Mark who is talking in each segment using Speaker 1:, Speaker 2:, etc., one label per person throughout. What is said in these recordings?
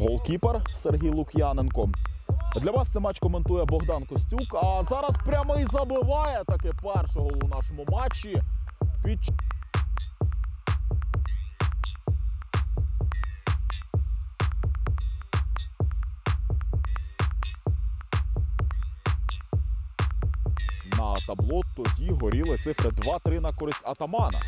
Speaker 1: Голкіпер Сергій Лук'яненко. Для вас цей матч коментує Богдан Костюк. А зараз прямо і забиває таки перший гол у нашому матчі. Під На табло тоді горіли цифри 2-3 на користь атамана.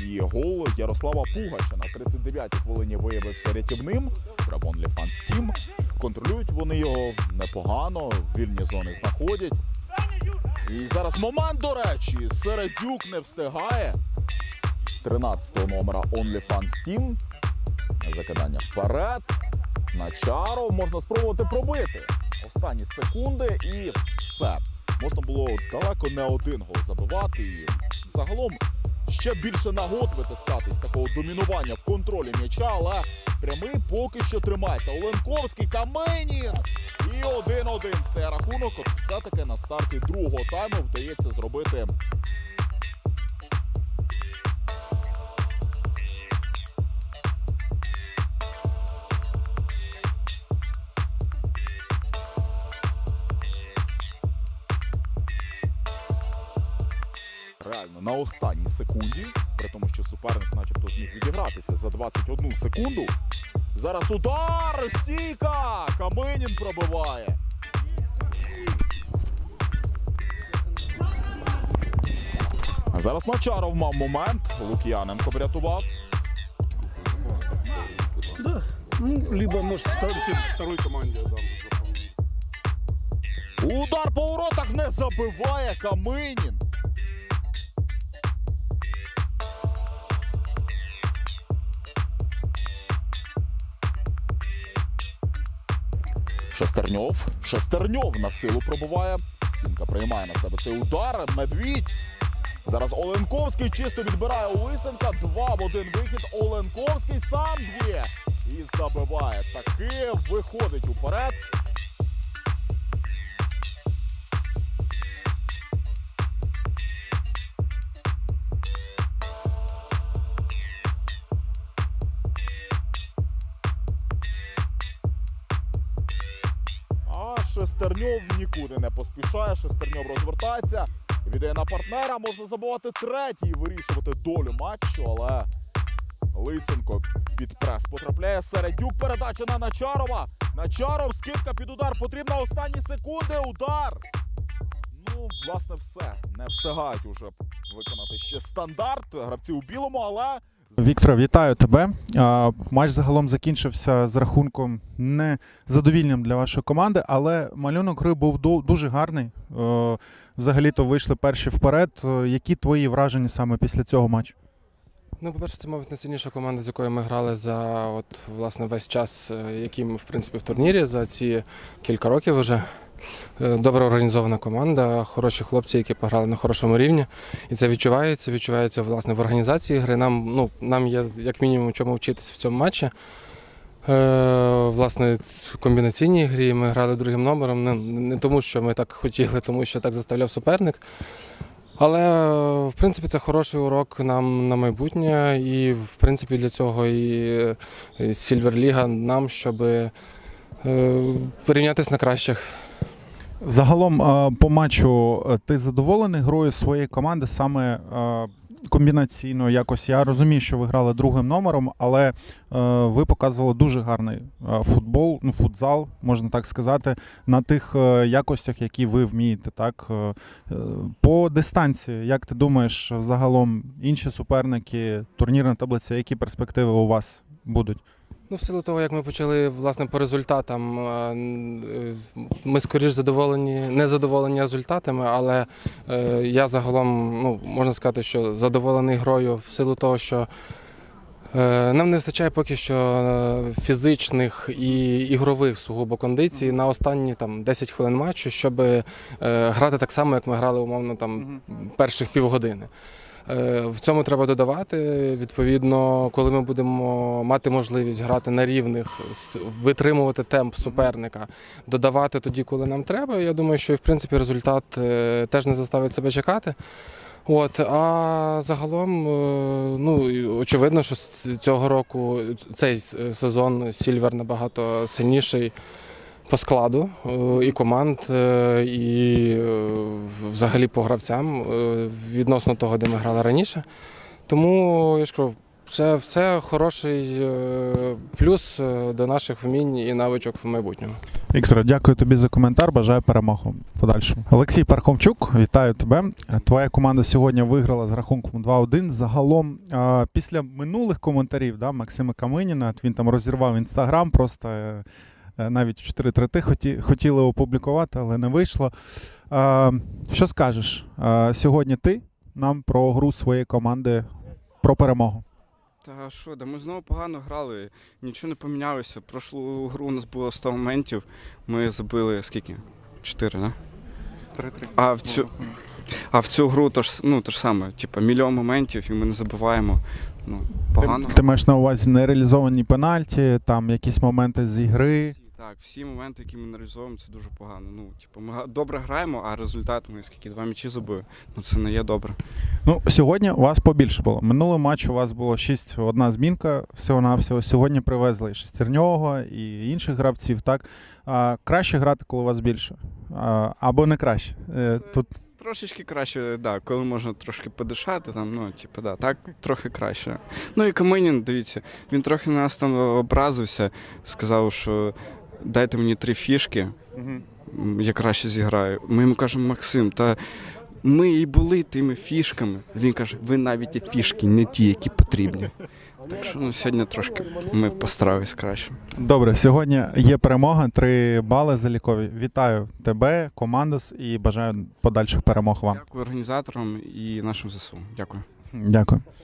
Speaker 1: І гол Ярослава Пугача на 39-й хвилині виявився рятівним. Прям OnlyFans Team. Контролюють вони його непогано, вільні зони знаходять. І зараз момент, до речі, Середюк не встигає. 13-го номера OnlyFans Team. Закидання вперед. На чару можна спробувати пробити. Останні секунди і все. Можна було далеко не один гол забивати. І загалом ще більше нагод витискатись такого домінування в контролі м'яча, але прямий поки що тримається. Оленковський Каменін. І 1-1 стає рахунок. Все-таки на старті другого тайму вдається зробити реально на останній секунді, при тому, що суперник начебто зміг відігратися за 21 секунду. Зараз удар! Стійка! Каменін пробиває. А зараз Мачаров мав момент. Лук'яненко врятував.
Speaker 2: Да. Ну, либо, может, второй команде. Да.
Speaker 1: Удар по воротах не забиває Каменін. Шестерньов. Шестерньов на силу пробуває. Стінка приймає на себе цей удар. Медвідь. Зараз Оленковський чисто відбирає у Лисенка. Два в один вихід. Оленковський сам б'є. І забиває. Таки виходить уперед. Шестерньов нікуди не поспішає. Шестерньов розвертається, віддає на партнера. Можна забувати третій, вирішувати долю матчу, але Лисенко під прес потрапляє Середюк. Передача на Начарова. Начаров, скидка під удар. Потрібна останні секунди. Удар. Ну, власне, все. Не встигають уже виконати ще стандарт. Гравці у білому, але
Speaker 3: Віктор, вітаю тебе. Матч загалом закінчився з рахунком не задовільним для вашої команди, але малюнок гри був ду- дуже гарний. Е, Взагалі-то вийшли перші вперед. Е, Які твої враження саме після цього матчу?
Speaker 4: Ну, по-перше, це, мабуть, найсильніша команда, з якою ми грали за от, власне, весь час, е, який ми, в принципі, в турнірі, за ці кілька років вже. Е, Добре організована команда, хороші хлопці, які пограли на хорошому рівні. І це відчувається, відчувається власне в організації гри. Нам, ну, нам є як мінімум чому вчитися в цьому матчі. Е, власне, в комбінаційній грі ми грали другим номером. Не, не тому, що ми так хотіли, тому що так заставляв суперник. Але в принципі це хороший урок нам на майбутнє, і в принципі для цього і Сільвер Ліга нам, щоб е, порівнятися на кращих.
Speaker 3: Загалом е, по матчу е, ти задоволений грою своєї команди саме е, комбінаційно якось. Я розумію, що ви грали другим номером, але ви показували дуже гарний футбол, ну футзал, можна так сказати, на тих якостях, які ви вмієте. Так по дистанції, як ти думаєш, загалом інші суперники, турнірна таблиця, які перспективи у вас будуть?
Speaker 4: Ну, в силу того, як ми почали власне по результатам, е, е, ми скоріш задоволені, не задоволені результатами, але е, я загалом ну, можна сказати, що задоволений грою в силу того, що Нам не вистачає поки що фізичних і ігрових сугубо кондицій на останні там 10 хвилин матчу, щоб грати так само, як ми грали умовно там перших півгодини. Е, В цьому треба додавати. Відповідно, коли ми будемо мати можливість грати на рівних, витримувати темп суперника, додавати тоді, коли нам треба. Я думаю, що і в принципі результат е, теж не заставить себе чекати. От, а загалом, е, ну очевидно, що цього року цей сезон Сільвер набагато сильніший по складу е, і команд, е, і е, взагалі по гравцям відносно того, де ми грали раніше. Тому я ж кажу, це все хороший плюс до наших вмінь і навичок в майбутньому.
Speaker 3: Віктор, дякую тобі за коментар. Бажаю перемогу подальшому. Олексій Пархомчук, вітаю тебе. Твоя команда сьогодні виграла з рахунком 2-1. Загалом, після минулих коментарів да, Максима Каминіна, він там розірвав інстаграм, просто навіть в 4 трети хоті, хотіли опублікувати, але не вийшло. А, Що скажеш а, сьогодні ти нам про гру своєї команди, про перемогу?
Speaker 5: Та що, да ми знову погано грали, нічого не помінялося. Прошлу гру у нас було 100 моментів, ми забили скільки? 4, да? 3-3. А в цю, а в цю гру то ж, ну, то ж саме, типу, мільйон моментів і ми не забиваємо. Ну, погано.
Speaker 3: Ти, ти маєш на увазі нереалізовані пенальті, там якісь моменти з ігри.
Speaker 5: Так, всі моменти, які ми реалізовуємо, це дуже погано. Ну, типу, ми добре граємо, а результат ми скільки два м'ячі забили. Ну це не є добре.
Speaker 3: Ну, сьогодні у вас побільше було. Минулий матч у вас було 6, одна змінка всього-навсього. Сьогодні привезли і шестернього, і інших гравців. Так? А, краще грати, коли у вас більше. А, або не краще. Е, тут
Speaker 5: Трошечки краще, да, коли можна трошки подишати, там, ну, типу, да, так трохи краще. Ну і Каменін, дивіться, він трохи на нас там образився, сказав, що дайте мені три фішки, я краще зіграю. Ми йому кажемо, Максим, та ми і були тими фішками. Він каже, ви навіть і фішки, не ті, які потрібні. Так що ну, сьогодні трошки ми постарались краще.
Speaker 3: добре. Сьогодні є перемога, 3 бали залікові. Вітаю тебе, командус, і бажаю подальших перемог вам.
Speaker 5: Дякую організаторам і нашим ЗСУ. Дякую.
Speaker 3: Дякую.